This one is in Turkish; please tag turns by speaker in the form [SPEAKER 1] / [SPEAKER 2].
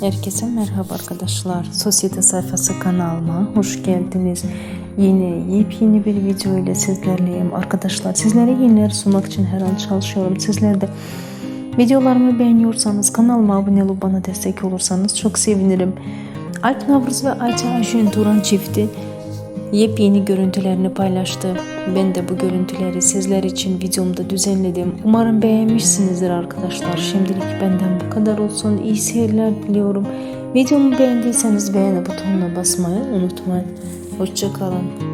[SPEAKER 1] Herkese merhaba arkadaşlar. Sosyete sayfası kanalıma hoş geldiniz. Yine yepyeni bir video ile sizlerleyim. Arkadaşlar sizlere yeniler sunmak için her an çalışıyorum. Sizler de videolarımı beğeniyorsanız kanalıma abone olup bana destek olursanız çok sevinirim. Alp Navruz ve Ayça Ayşen Turan çifti yepyeni görüntülerini paylaştı. Ben de bu görüntüleri sizler için videomda düzenledim. Umarım beğenmişsinizdir arkadaşlar. Şimdilik benden bu kadar olsun. İyi seyirler diliyorum. Videomu beğendiyseniz beğeni butonuna basmayı unutmayın. Hoşçakalın.